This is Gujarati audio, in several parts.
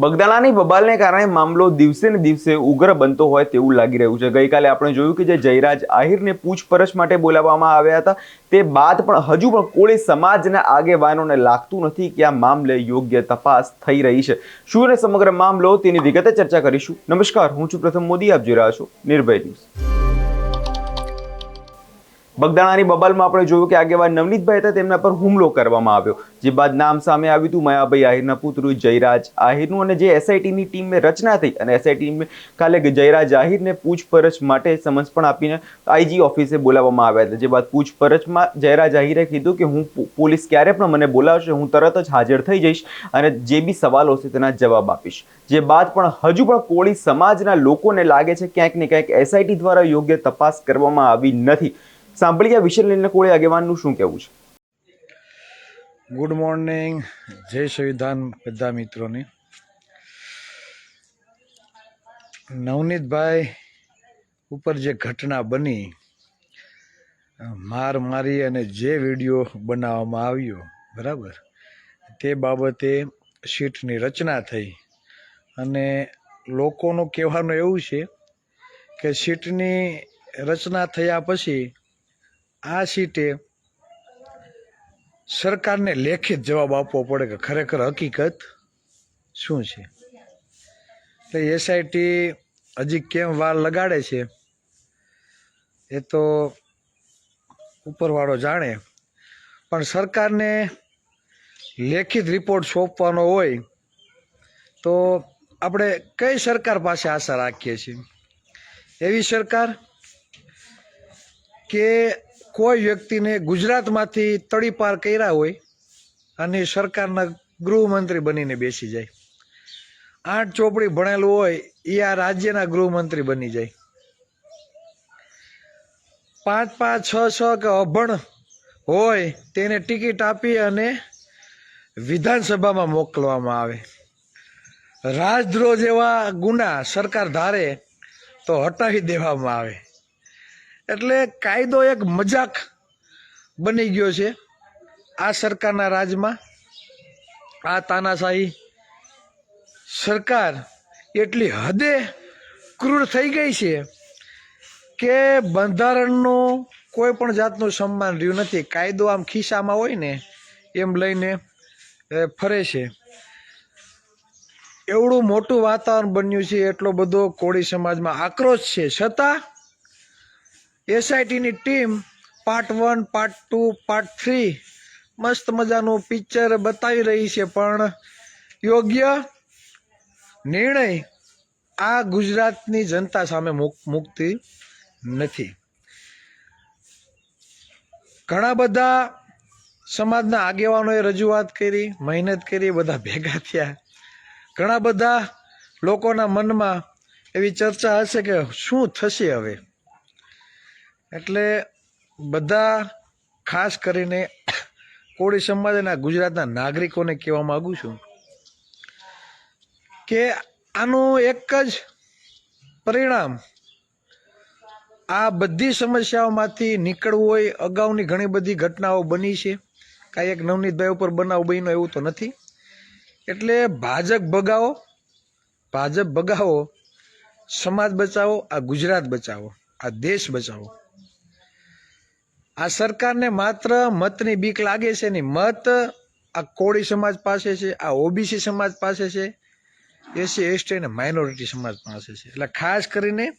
બગદાણાની બબાલને કારણે મામલો દિવસે ને દિવસે ઉગ્ર બનતો હોય તેવું લાગી રહ્યું છે. ગઈકાલે આપણે જોયું કે જે જયરાજ આહિરને પૂછપરછ માટે બોલાવવામાં આવ્યા હતા, તે બાદ પણ હજુ પણ કોળી સમાજના આગેવાનોને લાગતું નથી કે આ મામલે યોગ્ય તપાસ થઈ રહી છે. શું અને સમગ્ર મામલો તેની વિગતે ચર્ચા કરીશું? નમસ્કાર, હું છું પ્રથમ મોદી, આપ જોઈ રહ્યા છો નિર્ભય ન્યૂઝ. બગદાણાની બબાલમાં આપણે જોયું કે આગેવાન નવનીતભાઈ હતા, તેમના પર હુમલો કરવામાં આવ્યો. જે બાદ નામ સામે આવ્યું હતું મયાભાઈ આહિરના પુત્ર જયરાજ આહિરનું અને જે એસઆઈટીની ટીમે રચના થઈ અને એસઆઈટી કાલે જયરાજ આહિરને પૂછપરછ માટે સમન્સ પણ આપીને આઈજી ઓફિસે બોલાવવામાં આવ્યા હતા. જે બાદ પૂછપરછમાં જયરાજ આહિરે કીધું કે હું પોલીસ ક્યારે પણ મને બોલાવશે, હું તરત જ હાજર થઈ જઈશ અને જે બી સવાલો હશે તેના જવાબ આપીશ. જે બાદ પણ હજુ પણ કોળી સમાજના લોકોને લાગે છે ક્યાંક ને ક્યાંક એસઆઈટી દ્વારા યોગ્ય તપાસ કરવામાં આવી નથી. સાંભળીએ આ વિષય લઈને કોળે આગેવાનનું શું કહેવું છે? ગુડ મોર્નિંગ જય સંવિધાન બધા મિત્રોને. નવનીતભાઈ ઉપર જે ઘટના બની માર મારી અને જે વીડિયો બનાવવામાં આવ્યો, બરાબર? તે બાબતે સીટની રચના થઈ. અને લોકોનું કહેવાનું એવું છે કે સીટની રચના થયા પછી આ સીટે સરકારને લેખિત જવાબ આપવો પડે કે ખરેખર હકીકત શું છે? એટલે એસઆઈટી હજી કેમ વાર લગાડે છે એ તો ઉપરવાળો જાણે. પણ સરકારને લેખિત રિપોર્ટ સોંપવાનો હોય તો આપણે કઈ સરકાર પાસે આશા રાખીએ છીએ? એવી સરકાર કે કોઈ વ્યક્તિને ગુજરાતમાંથી તડીપાર કર્યા હોય અને સરકારના ગૃહમંત્રી બનીને બેસી જાય. આઠ ચોપડી ભણેલું હોય, એ આ રાજ્યના ગૃહમંત્રી બની જાય. પાંચ પાંચ છ છ કે અભણ હોય, તેને ટિકિટ આપી અને વિધાનસભામાં મોકલવામાં આવે. રાજદ્રોહ જેવા ગુના સરકાર ધારે તો હટાવી દેવામાં આવે. એટલે કાયદો એક મજાક બની ગયો છે. આ સરકારના રાજમાં આ તાનાશાહી સરકાર એટલી હદે ક્રૂર થઈ ગઈ છે કે બંધારણનું કોઈ પણ જાતનું સન્માન રહ્યું નથી. કાયદો આમ ખિસ્સામાં હોય ને એમ લઈને ફરે છે. એવડું મોટું વાતાવરણ બન્યું છે, એટલો બધો કોળી સમાજમાં આક્રોશ છે. છતાં એસઆઈટીની team part one part two part three મસ્ત મજાનું પિક્ચર બતાવી રહી છે, પણ યોગ્ય નિર્ણય આ ગુજરાતની જનતા સામે મૂક- મૂકતી નથી. ઘણા બધા સમાજના આગેવાનોએ રજૂઆત કરી, મહેનત કરી, બધા ભેગા થયા. ઘણા બધા લોકોના મનમાં એવી ચર્ચા હશે કે શું થશે હવે? એટલે બધા ખાસ કરીને કોળી સમાજ અને ગુજરાતના નાગરિકોને કહેવા માગું છું કે આનું એક જ પરિણામ આ બધી સમસ્યાઓમાંથી નીકળવું હોય, અગાઉની ઘણી બધી ઘટનાઓ બની છે. કાંઈ એક નવનીતભાઈ ઉપર બનાવ બન્યો એવું તો નથી. એટલે ભાજપ ભગાવો ભાજપ ભગાવો, સમાજ બચાવો, આ ગુજરાત બચાવો, આ દેશ બચાવો. આ સરકારને માત્ર મતની બીક લાગે છે ને મત આ કોળી સમાજ પાસે છે, આ ઓબીસી સમાજ પાસે છે, એસી, એસટી અને માઇનોરિટી સમાજ પાસે છે. એટલે ખાસ કરીને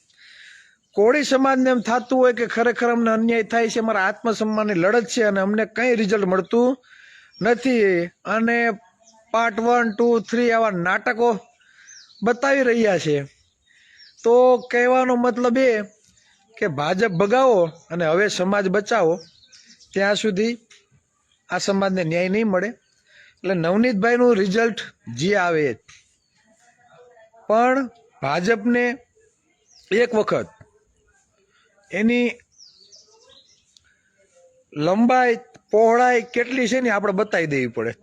કોળી સમાજને એમ થતું હોય કે ખરેખર અમને અન્યાય થાય છે, અમારા આત્મસન્માનની લડત છે અને અમને કંઈ રિઝલ્ટ મળતું નથી. અને પાર્ટ વન ટુ થ્રી આવા નાટકો બતાવી રહ્યા છે. તો કહેવાનો મતલબ એ કે ભાજપ ભગાવો અને હવે સમાજ બચાવો, ત્યાં સુધી આ સમાજને ન્યાય નહીં મળે. એટલે નવનીતભાઈનું રિઝલ્ટ જે આવે પણ ભાજપને એક વખત એની લંબાઈ, પહોળાઈ કેટલી છે ને આપણે બતાવી દેવી પડે.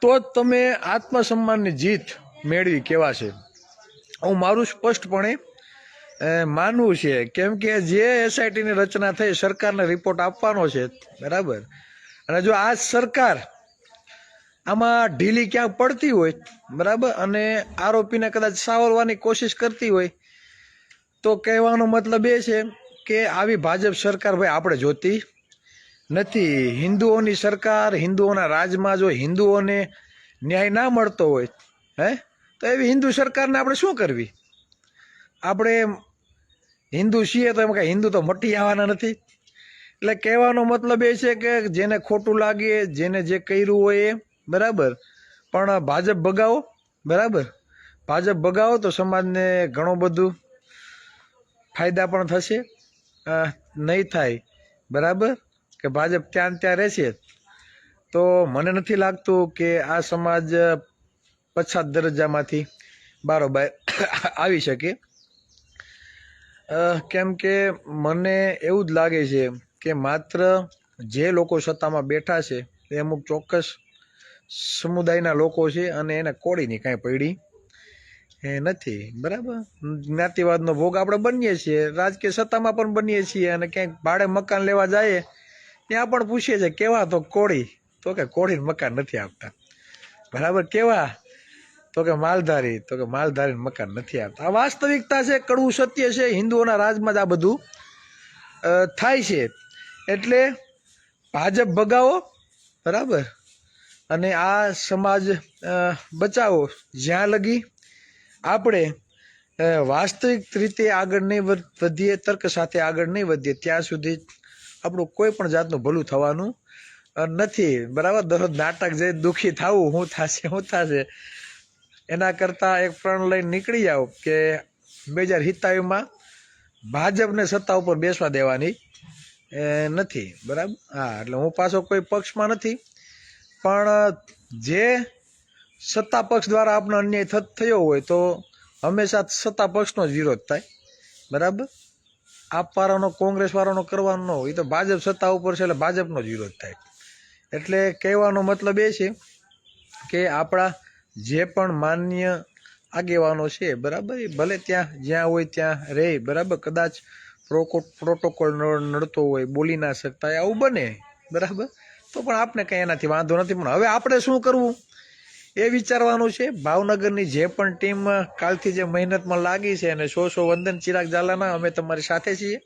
તો જ તમે આત્મસન્માનની જીત મેળવી કેવા છે. હું મારું સ્પષ્ટપણે માનવું છે. કેમ કે જે એસઆઈટીની રચના થઈ, સરકારને રિપોર્ટ આપવાનો છે. બરાબર? અને જો આ સરકાર આમાં ઢીલી ક્યાંક પડતી હોય, બરાબર? અને આરોપીને કદાચ સાવરવાની કોશિશ કરતી હોય, તો કહેવાનો મતલબ એ છે કે આવી ભાજપ સરકાર ભાઈ આપણે જોતી નથી. હિન્દુઓની સરકાર, હિન્દુઓના રાજમાં જો હિન્દુઓને ન્યાય ના મળતો હોય, હે? તો એવી હિન્દુ સરકારને આપણે શું કરવી? આપણે હિન્દુ છીએ તો એમ કે હિન્દુ તો મટી આવવાના નથી. એટલે કહેવાનો મતલબ એ છે કે જેને ખોટું લાગે, જેને જે કર્યું હોય એ, બરાબર. પણ ભાજપ ભગાવો બરાબર. ભાજપ ભગાવો તો સમાજને ઘણું બધું ફાયદા પણ થશે. નહીં થાય, બરાબર? કે ભાજપ ત્યાં ત્યાં રહેશે. તો મને નથી લાગતું કે આ સમાજ પછાત દરજ્જામાંથી બારોબાર આવી શકે. કેમ કે મને એવું જ લાગે છે કે માત્ર જે લોકો સત્તામાં બેઠા છે એ અમુક ચોક્કસ સમુદાયના લોકો છે અને એને કોળીની કાંઈ પડી એ નથી, બરાબર? જ્ઞાતિવાદનો ભોગ આપણે બનીએ છીએ, રાજકીય સત્તામાં પણ બનીએ છીએ અને ક્યાંક ભાડે મકાન લેવા જઈએ ત્યાં પણ પૂછીએ છીએ કેવા તો કોળી? તો કે, કોળીને મકાન નથી આપતા. બરાબર? કેવા? તો કે માલધારી, તો કે માલધારી મકાન નથી આપતા આ વાસ્તવિકતા છે, કડવું સત્ય છે, હિન્દુઓના રાજમાં જ આ બધું થાય છે. એટલે ભાજપ ભગાવો, બરાબર? અને આ સમાજ બચાવો. જ્યાં લગી આપણે વાસ્તવિક રીતે આગળ નહીં વધીએ, તર્ક સાથે આગળ નહીં વધીએ, ત્યાં સુધી આપણું કોઈ પણ જાતનું ભલું થવાનું નથી. બરાબર? દરરોજ નાટક જે દુઃખી થવું, હું થશે હું થશે. એના કરતાં એક પ્રણ લઈને નીકળી જાઓ કે બે હજાર સિત્તાવીસમાં ભાજપને સત્તા ઉપર બેસવા દેવાની નથી, બરાબર? હા, એટલે હું પાછો કોઈ પક્ષમાં નથી. પણ જે સત્તા પક્ષ દ્વારા આપણો અન્યાય થત, થયો હોય તો હંમેશા સત્તા પક્ષનો જ વિરોધ થાય, બરાબર? આપવાળાનો કોંગ્રેસ વાળાનો કરવાનો ન હોય તો ભાજપ સત્તા ઉપર છે એટલે ભાજપનો જ વિરોધ થાય. એટલે કહેવાનો મતલબ એ છે કે આપણા જે પણ માન્ય આગેવાનો છે, બરાબર? ભલે ત્યાં, જ્યાં હોય ત્યાં રહે, બરાબર? કદાચ પ્રોટોકોલ નડતો હોય, બોલી ના શકતા હોય આવું બને, બરાબર? તો પણ આપણે કંઈ એનાથી વાંધો નથી. પણ હવે આપણે શું કરવું? એ વિચારવાનું છે, ભાવનગરની જે પણ ટીમ કાલથી જે મહેનતમાં લાગી છે અને સો સો વંદન ચિરાગ ઝાલાના, અમે તમારી સાથે છીએ.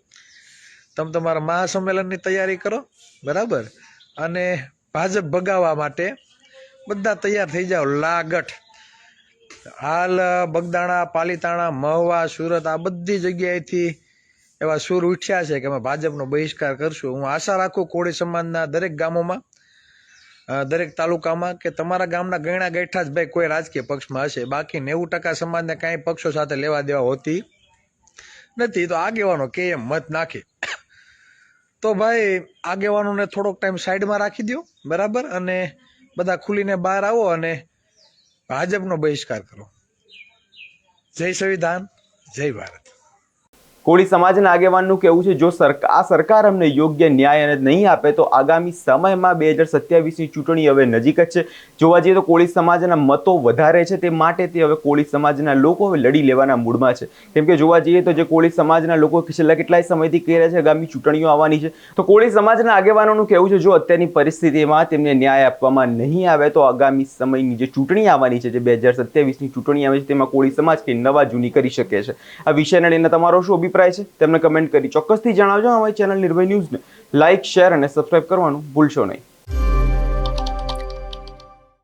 તમે તમારા મહાસંમેલનની તૈયારી કરો, બરાબર? અને ભાજપ ભગાવવા માટે બધા તૈયાર થઈ જાઓ, લાગઠ. હાલ, બગદાણા, પાલીતાણા, મહુવા, સુરત, આ બધી જગ્યાએથી એવા સૂર ઉઠ્યા છે કે અમે ભાજપનો બહિષ્કાર કરશું. હું આશા રાખું કોળી સમાજના દરેક ગામોમાં દરેક તાલુકામાં કે તમારા ગામના ગયણા ગૈઠા જ ભાઈ કોઈ રાજકીય પક્ષમાં હશે. બાકી નેવું ટકા સમાજને કાંઈ પક્ષો સાથે લેવા દેવા હોતી નથી. તો આગેવાનો કે એમ મત નાખે. તો ભાઈ, આગેવાનોને થોડોક ટાઈમ સાઈડમાં રાખી દો બરાબર? અને બધા ખુલીને બહાર આવો અને ભાજપનો બહિષ્કાર કરો. જય સંવિધાન જય ભારત. કોળી સમાજના આગેવાનનું કહેવું છે, જો આ સરકાર અમને યોગ્ય ન્યાય અને નહીં આપે, તો આગામી સમયમાં બે હજાર સત્યાવીસની ચૂંટણી હવે નજીક જ છે. જોવા જઈએ તો કોળી સમાજના મતો વધારે છે, તે માટે તે હવે કોળી સમાજના લોકો હવે લડી લેવાના મૂડમાં છે. કેમ કે જોવા જઈએ તો જે કોળી સમાજના લોકો છેલ્લા કેટલાય સમયથી કહી રહ્યા છે, આગામી ચૂંટણીઓ આવવાની છે. તો કોળી સમાજના આગેવાનોનું કહેવું છે, જો અત્યારની પરિસ્થિતિમાં તેમને ન્યાય આપવામાં નહીં આવે, તો આગામી સમયની જે ચૂંટણી આવવાની છે, જે બે હજાર સત્યાવીસની ચૂંટણી આવે છે, તેમાં કોળી સમાજ કે નવા જૂની કરી શકે છે. આ વિષયને લઈને તમારો શું અભિપ્રાય છે, તેમને કમેન્ટ કરી ચોક્કસથી જણાવજો અમારી ચેનલ નિર્ભય ન્યૂઝને. લાઇક શેર અને સબસ્ક્રાઇબ કરવાનું ભૂલશો નહીં.